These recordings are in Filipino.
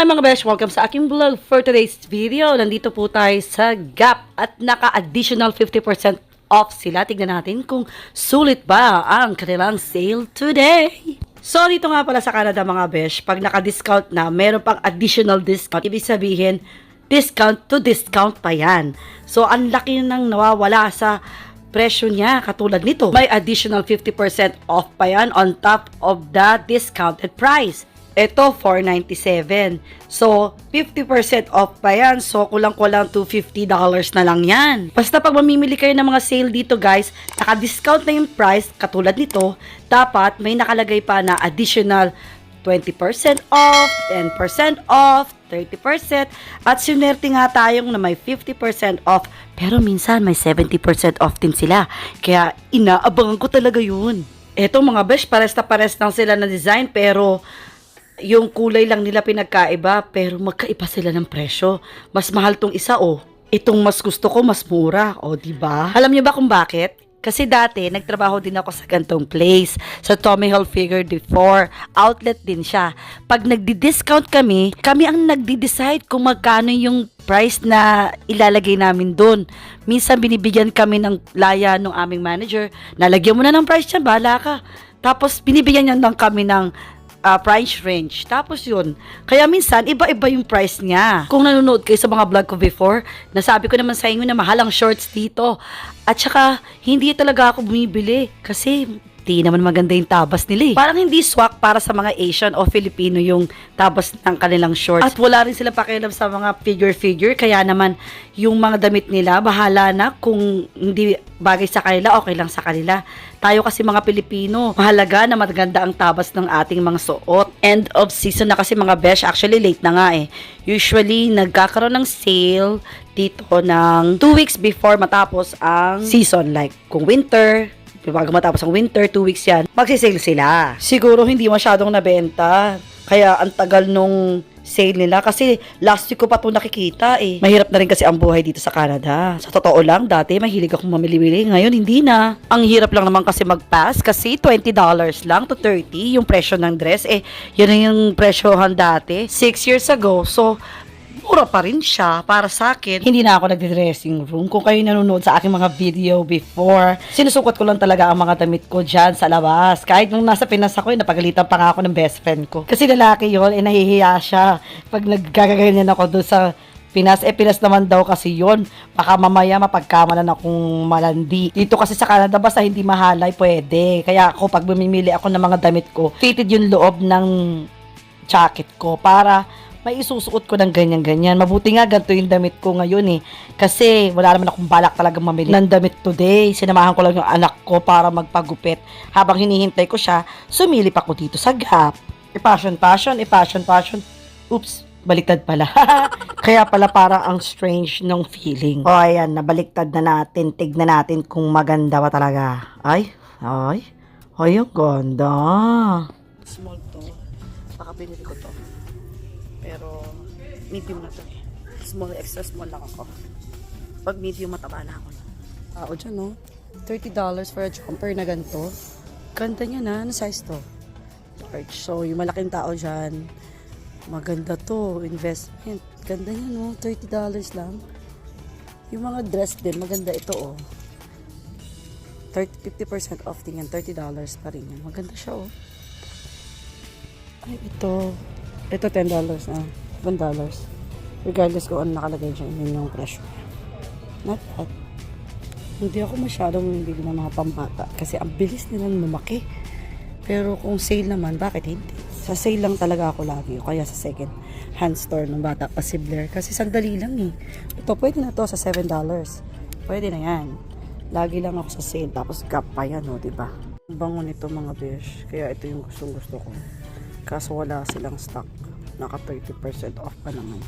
Hi mga besh! Welcome sa aking vlog for today's video. Nandito po tayo sa Gap at naka-additional 50% off sila. Tignan natin kung sulit ba ang kanilang sale today. So dito nga pala sa Canada mga besh, pag naka-discount na, meron pang additional discount. Ibig sabihin, discount to discount pa yan. So ang laki nang nawawala sa presyo niya katulad nito. May additional 50% off pa yan on top of the discounted price. Ito, 497. So, 50% off pa yan. So, kulang-kulang to $50 na lang yan. Basta pag mamimili kayo ng mga sale dito guys, naka-discount na yung price katulad nito, dapat may nakalagay pa na additional 20% off, 10% off, 30%, at sinerte nga tayong na may 50% off, pero minsan may 70% off din sila. Kaya inaabangan ko talaga yun. Eto mga besh, pares na pares lang sila na design, pero yung kulay lang nila pinagkaiba, pero magkaiba sila ng presyo. Mas mahal tong isa, oh. Itong mas gusto ko, mas mura, oh, di ba? Alam niyo ba kung bakit? Kasi dati, nagtrabaho din ako sa gantong place. Sa Tommy Hilfiger before. Outlet din siya. Pag nagdi-discount kami, kami ang nagdi-decide kung magkano yung price na ilalagay namin doon. Minsan binibigyan kami ng laya ng aming manager. Nalagyan mo na ng price niya, bahala ka. Tapos binibigyan niya lang kami ng ah, price range. Tapos yun. Kaya minsan, iba-iba yung price niya. Kung nanonood kayo sa mga vlog ko before, nasabi ko naman sa inyo na mahal ang shorts dito. At saka, hindi talaga ako bumibili. Kasi, di naman maganda yung tabas nila eh. Parang hindi swak para sa mga Asian o Filipino yung tabas ng kanilang shorts. At wala rin sila pakialam sa mga figure-figure. Kaya naman, yung mga damit nila, bahala na kung hindi bagay sa kanila, okay lang sa kanila. Tayo kasi mga Pilipino, mahalaga na maganda ang tabas ng ating mga suot. End of season na kasi mga besh, actually late na nga eh. Usually, nagkakaroon ng sale dito ng 2 weeks before matapos ang season. Like, kung winter, bago matapos ang winter, 2 weeks yan, magsisale sila. Siguro hindi masyadong nabenta. Kaya ang tagal nung sale nila kasi last week ko pa ito nakikita eh. Mahirap na rin kasi ang buhay dito sa Canada. Sa totoo lang, dati mahilig akong mamili-mili. Ngayon, hindi na. Ang hirap lang naman kasi mag-pass kasi $20 lang to 30 yung presyo ng dress. Eh, yun na yung presyohan dati. 6 years ago. So, mura pa rin siya para sa akin. Hindi na ako nagde-dressing room. Kung kayo nanonood sa aking mga video before, sinusukat ko lang talaga ang mga damit ko dyan sa labas. Kahit nung nasa Pinas ako, eh, napagalitan pa nga ako ng best friend ko. Kasi lalaki yon eh nahihiya siya. Pag naggagaganyan ako doon sa Pinas, eh Pinas naman daw kasi yon Baka mamaya mapagkamalan akong malandi. Dito kasi sa Canada, basta hindi mahalay, pwede. Kaya ako, pag bumimili ako ng mga damit ko, fitted yung loob ng jacket ko para may isusuot ko ng ganyan-ganyan. Mabuti nga ganito yung damit ko ngayon eh. Kasi wala naman akong balak talagang mamili ng damit today. Sinamahan ko lang yung anak ko para magpagupit. Habang hinihintay ko siya, sumilip ako dito sa Gap. E-passion, passion, e-passion, passion. Oops, baliktad pala. Kaya pala parang ang strange nung feeling. O ayan, nabaliktad na natin. Tignan natin kung maganda ba talaga. Ay, ay, ay, ang ganda. Small to. Baka binili ko to. Pero, medium na to eh. Small, extra small lang ako. Pag medium, mataba na ako. Tao dyan, no? $30 for a jumper na ganito. Ganda niya na. Ano size to? Large. So, yung malaking tao dyan, maganda to. Investment. Ganda niya, no? $30 lang. Yung mga dress din, maganda ito, oh. 30, 50% off din yan. $30 pa rin yan. Maganda siya, oh. Ay, ito. Ito, $10 na. $10. Regardless kung ano nakalagay dyan, yun yung presyo. Not bad. Hindi ako masyadong bili ng mga kasi ang bilis nilang lumaki. Pero kung sale naman, bakit hindi? Sa sale lang talaga ako lagi. Kaya sa second hand store ng bata pa si Blair. Kasi sandali lang eh. Ito, pwede na to sa $7. Pwede na yan. Lagi lang ako sa sale. Tapos gap pa yan, o, diba? Ang bango nito mga besh. Kaya ito yung gustong gusto ko. Kaso wala silang stock. Naka 30% off pa naman.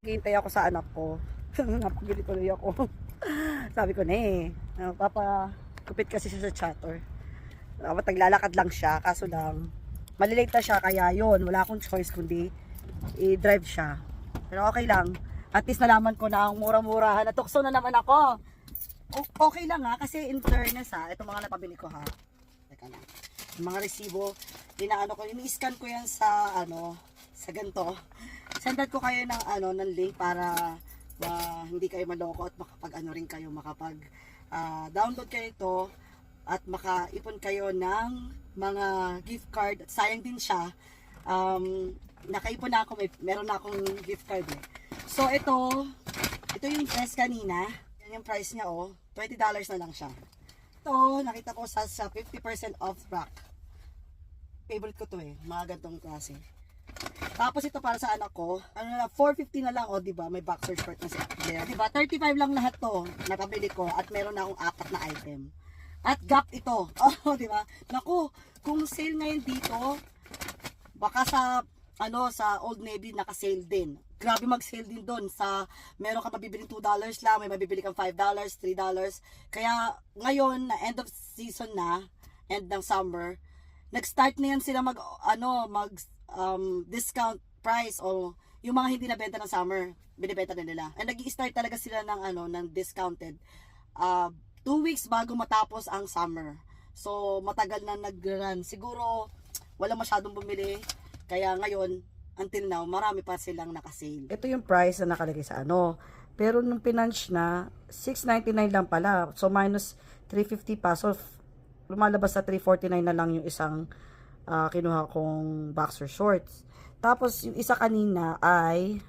Hintay ako sa anak ko. Napagili tuloy ako. Sabi ko na eh. Papa, kupit kasi siya sa chatter. Dapat naglalakad lang siya. Kaso lang, malilate na siya. Kaya yon wala akong choice kundi i-drive siya. Pero okay lang. At least nalaman ko na ang mura-murahan. Natukso na naman ako. Okay lang ha. Kasi in fairness ha. Ito mga napabili ko ha. Teka lang. Mga resibo, dinaano ko, ini-scan ko yan sa, ano, sa ganito, sendan ko kayo ng ano ng link para ah, hindi kayo maloko at makapag ano rin kayo makapag ah, download kayo ito at makaipon kayo ng mga gift card. Sayang din siya. Um, nakaipon na ako, may, meron na akong gift card eh. So ito, ito yung dress kanina. Yan yung price niya oh. $20 na lang siya. Ito, nakita ko sa, sa 50% off rack. Favorite ko to eh, mga gantong klase. Tapos ito para sa anak ko, ano na, 450 na lang, o, di ba? May boxer short na siya. There, di ba? 35 lang lahat to, napabili ko, at meron na akong apat na item. At gap ito. Oh, di ba? Naku, kung sale ngayon dito, baka sa, ano, sa Old Navy, naka-sale din. Grabe mag-sale din doon sa, meron ka mabibiling $2 lang, may mabibili kang $5, $3. Kaya, ngayon, na end of season na, end ng summer, nag-start na yan sila mag, ano, mag, um, discount price o yung mga hindi nabenta ng summer, binibenta na nila. And nag start talaga sila ng, ano, ng discounted. Uh, two weeks bago matapos ang summer. So, matagal na nag-run. Siguro, wala masyadong bumili. Kaya ngayon, until now, marami pa silang nakasale. Ito yung price na nakalagay sa ano. Pero nung pinunch na, 6.99 lang pala. So, minus 350 pa. So, lumalabas sa 349 na lang yung isang ah, kinuha kong boxer shorts. Tapos, yung isa kanina ay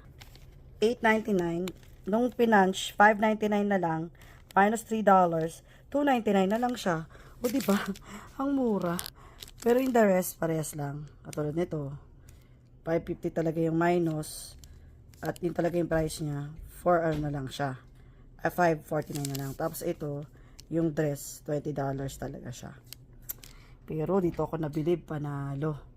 8.99. Nung pinunch, 5.99 na lang. Minus $3. 2.99 na lang siya. O, di ba? Ang mura. Pero in the rest, parehas lang. Katulad nito. 5.50 talaga yung minus. At yun talaga yung price niya. 4 ano na lang siya. Ah, 5.49 na lang. Tapos ito, yung dress, $20 talaga siya. Pero dito ako nabilib, panalo.